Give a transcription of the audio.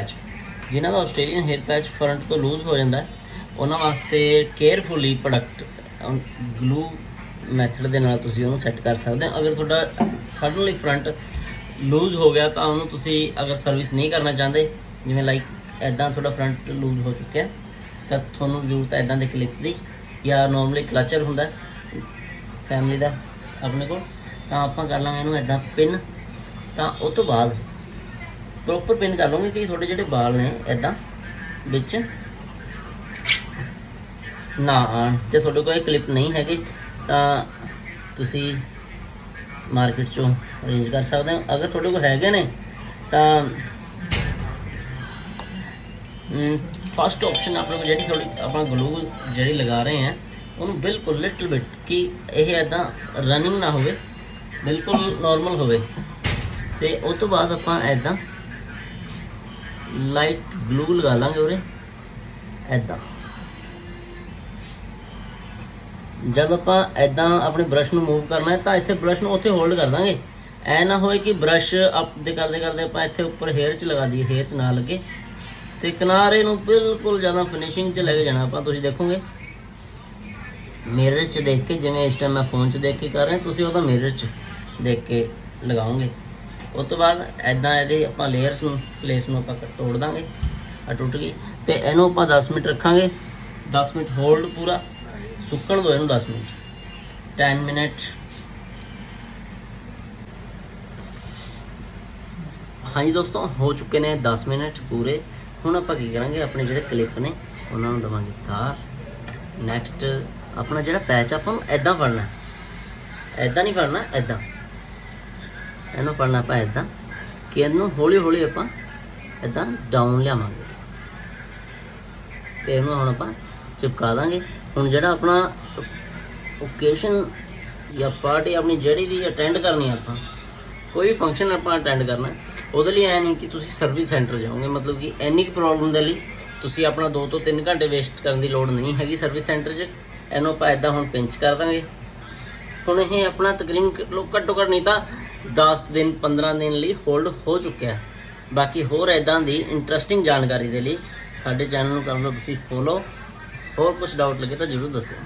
Patch ਜਿਨ੍ਹਾਂ ਦਾ Australian hair patch front ਤੋਂ ਲੂਜ਼ ਹੋ ਜਾਂਦਾ ਉਹਨਾਂ ਵਾਸਤੇ ਕੇਅਰਫੁਲੀ ਪ੍ਰੋਡਕਟ ਗਲੂ ਮੈਥਡ ਦੇ ਨਾਲ ਤੁਸੀਂ ਉਹਨੂੰ ਸੈੱਟ ਕਰ ਸਕਦੇ ਹੋ। ਅਗਰ ਤੁਹਾਡਾ ਸਡਨਲੀ ਫਰੰਟ ਲੂਜ਼ ਹੋ ਗਿਆ ਤਾਂ ਉਹਨੂੰ ਤੁਸੀਂ ਅਗਰ ਸਰਵਿਸ ਨਹੀਂ ਕਰਨਾ ਚਾਹੁੰਦੇ, ਜਿਵੇਂ ਲਾਈਕ ਐਦਾਂ ਤੁਹਾਡਾ ਫਰੰਟ ਲੂਜ਼ ਹੋ ਚੁੱਕਿਆ, ਤਾਂ ਤੁਹਾਨੂੰ ਜ਼ਰੂਰਤ ਹੈ ਐਦਾਂ ਦੇ ਕਲਿੱਪ ਦੀ, ਜਾਂ ਨਾਰਮਲੀ ਕਲਚਰ ਹੁੰਦਾ ਫੈਮਿਲੀ ਦਾ, ਆਪਣੇ ਕੋਲ, ਤਾਂ ਆਪਾਂ ਕਰ ਲਾਂਗੇ ਇਹਨੂੰ ਐਦਾਂ ਪਿਨ ਤਾਂ ਉਹ ਤੋਂ ਬਾਅਦ ਪ੍ਰੋਪਰ ਪਿਨ ਕਰ ਲਓਗੇ ਕਿ ਤੁਹਾਡੇ ਜਿਹੜੇ ਵਾਲ ਨੇ ਐਦਾਂ ਵਿੱਚ। ਨਾ ਆਉਣ ਜੇ ਤੁਹਾਡੇ ਕੋਲ ਇਹ ਕਲਿੱਪ ਨਹੀਂ ਹੈਗੀ, ਤਾਂ ਤੁਸੀਂ ਮਾਰਕੀਟ ਚੋਂ ਅਰੇਂਜ ਕਰ ਸਕਦੇ ਹੋ। ਅਗਰ ਤੁਹਾਡੇ ਕੋਲ ਹੈਗੇ ਨੇ, ਤਾਂ ਫਸਟ ਆਪਸ਼ਨ ਆਪਣੇ ਕੋਲ ਜਿਹੜੀ ਥੋੜੀ ਆਪਾਂ ਗਲੂ ਜਿਹੜੀ ਲਗਾ ਰਹੇ ਹਾਂ, ਉਹਨੂੰ ਬਿਲਕੁਲ ਲਿਟਲ ਬਿਟ ਕਿ ਇਹ ਐਦਾਂ ਰਨਿੰਗ ਨਾ ਹੋਵੇ, ਬਿਲਕੁਲ ਨਾਰਮਲ ਹੋਵੇ। ਤੇ ਉਸ ਤੋਂ ਬਾਅਦ ਆਪਾਂ ਐਦਾਂ ਲਾਈਟ ਗਲੂ ਲਗਾ ਲਾਂਗੇ ਉਰੇ। ਐਦਾਂ ਜਦ ਆਪਾਂ ਐਦਾਂ ਆਪਣੇ ਬ੍ਰਸ਼ ਨੂੰ ਮੂਵ ਕਰਨਾ ਹੈ ਤਾਂ ਇੱਥੇ ਬ੍ਰਸ਼ ਨੂੰ ਉੱਥੇ ਹੋਲਡ ਕਰ ਦਾਂਗੇ। ਐ ਨਾ ਹੋਏ ਕਿ ਬ੍ਰਸ਼ ਅਪ ਦੇ ਕਰਦੇ ਕਰਦੇ ਆਪਾਂ ਇੱਥੇ ਉੱਪਰ ਹੇਅਰ 'ਚ ਲਗਾ ਦਈਏ ਹੇਅਰ 'ਚ ਨਾ ਲੱਗੇ। ਤੇ ਕਿਨਾਰੇ ਨੂੰ ਬਿਲਕੁਲ ਜ਼ਿਆਦਾ ਫਿਨਿਸ਼ਿੰਗ 'ਚ ਲੈ ਕੇ ਜਾਣਾ, ਆਪਾਂ ਤੁਸੀਂ ਦੇਖੋਗੇ। ਮਿਰਰ 'ਚ ਦੇਖ ਕੇ, ਜਿਵੇਂ ਇਸ ਟਾਈਮ ਮੈਂ ਫੋਨ 'ਚ ਦੇਖ ਕੇ ਕਰ ਰਿਹਾ, ਤੁਸੀਂ ਉਹਦਾ ਮਿਰਰ 'ਚ ਦੇਖ ਕੇ ਲਗਾਓਗੇ। ਉਸ ਤੋਂ ਬਾਅਦ ਐਦਾਂ ਇਹਦੇ ਆਪਾਂ ਲੇਅਰਸ ਨੂੰ ਪਲੇਸ ਨੂੰ ਆਪਾਂ ਤੋੜ ਦਾਂਗੇ ਆ ਟੁੱਟ ਗਈ। ਤੇ ਇਹਨੂੰ ਆਪਾਂ 10 ਮਿੰਟ ਰੱਖਾਂਗੇ। 10 ਮਿੰਟ ਹੋਲਡ ਪੂਰਾ। ਸੁੱਕਣ ਦੋ ਇਹਨੂੰ 10 ਮਿੰਟ। 10 ਮਿੰਟ ਹਾਂਜੀ ਦੋਸਤੋ, ਹੋ ਚੁੱਕੇ ਨੇ 10 ਮਿੰਟ ਪੂਰੇ। ਹੁਣ ਆਪਾਂ ਕੀ ਕਰਾਂਗੇ? ਆਪਣੇ ਜਿਹੜੇ ਕਲਿੱਪ ਨੇ, ਉਹਨਾਂ ਨੂੰ ਦਵਾਂਗੇ ਤਾਰ। ਨੈਕਸਟ ਆਪਣਾ ਜਿਹੜਾ ਪੈਚ ਆਪਾਂ ਨੂੰ ਐਦਾਂ ਫੜਨਾ। ਐਦਾਂ ਨਹੀਂ ਫੜਨਾ ਐਦਾਂ ਇਹਨੂੰ ਫੜਨਾ ਆਪਾਂ ਐਦਾਂ ਕਿ ਇਹਨੂੰ ਹੌਲੀ ਹੌਲੀ ਆਪਾਂ ਐਦਾਂ ਡਾਊਨ ਲਿਆਵਾਂਗੇ। ਤੇ ਇਹਨੂੰ ਹੁਣ ਆਪਾਂ ਚਿਪਕਾ ਦਾਂਗੇ। ਹੁਣ ਜਿਹੜਾ ਆਪਣਾ ਓਕੇਸ਼ਨ ਜਾਂ ਪਾਰਟੀ ਆਪਣੀ ਜਿਹੜੀ ਵੀ ਅਟੈਂਡ ਕਰਨੀ ਆਪਾਂ, ਕੋਈ ਫੰਕਸ਼ਨ ਆਪਾਂ ਅਟੈਂਡ ਕਰਨਾ, ਉਹਦੇ ਲਈ ਐ ਨਹੀਂ ਕਿ ਤੁਸੀਂ ਸਰਵਿਸ ਸੈਂਟਰ ਜਾਓਗੇ। ਮਤਲਬ ਕਿ ਐਨੀ ਕੁ ਪ੍ਰੋਬਲਮ ਦੇ ਲਈ ਤੁਸੀਂ ਆਪਣਾ 2 ਤੋਂ 3 ਘੰਟੇ ਵੇਸਟ ਕਰਨ ਦੀ ਲੋੜ ਨਹੀਂ ਹੈਗੀ ਸਰਵਿਸ ਸੈਂਟਰ 'ਚ। ਇਹਨੂੰ ਆਪਾਂ ਐਦਾਂ ਹੁਣ ਪਿੰਚ ਕਰ ਦਾਂਗੇ। ਹੁਣ ਇਹ ਆਪਣਾ ਤਕਰੀਬਨ ਘੱਟੋ ਘੱਟ ਨਹੀਂ ਤਾਂ 10 ਦਿਨ 15 ਦਿਨ ਲਈ ਹੋਲਡ ਹੋ ਚੁੱਕਿਆ ਹੈ। ਬਾਕੀ ਹੋਰ ਐਦਾਂ ਦੀ ਇੰਟਰਸਟਿੰਗ ਜਾਣਕਾਰੀ ਦੇ ਲਈ ਸਾਡੇ ਚੈਨਲ ਨੂੰ ਕਰ ਲਓ ਤੁਸੀਂ ਫੋਲੋ ਹੋਰ ਕੁਝ ਡਾਊਟ ਲੱਗੇ ਤਾਂ ਜਰੂਰ ਦੱਸਿਓ।